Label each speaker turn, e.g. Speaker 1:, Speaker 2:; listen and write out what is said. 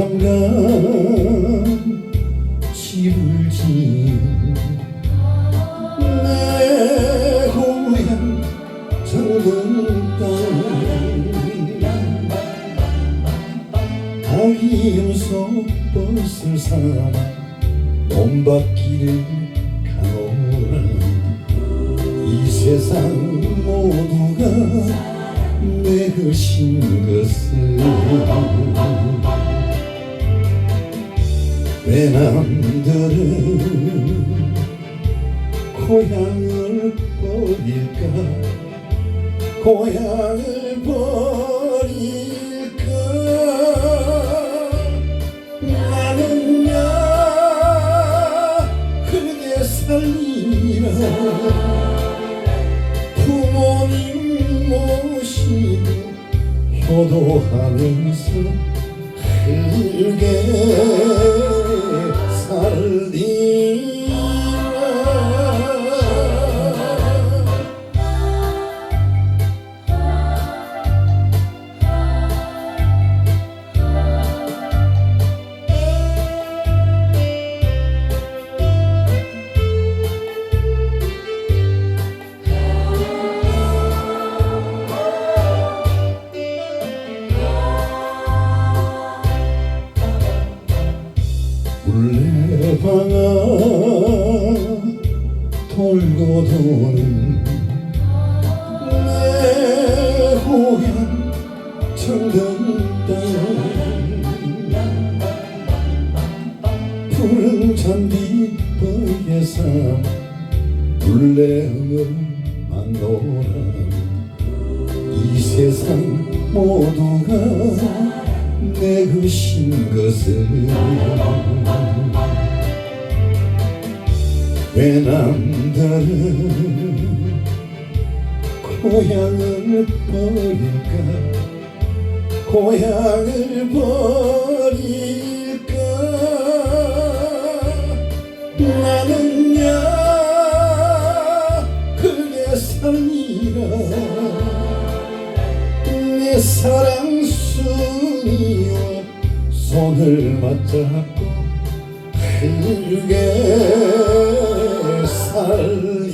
Speaker 1: 삼같이 불진 내 고향 정동 땅 아기임소 버스 삼아 봄바퀴를 가노라 이 세상 모두가 내 것인 것을. 왜 남들은 고향을 버릴까 고향을 버릴까 나는야 그게 살리라 부모님 모시고 효도하면서 크게 물레방아 돌고 도는 내 고향 청정 땅 푸른 잔디바위에서 물레음만 놀아 이 세상 모두가 내 것인 것을 왜 남들은 고향을 버릴까? 고향을 버릴까? 나는야 그게 살리라. 내 사랑 순이여 손을 맞잡고 크게 sun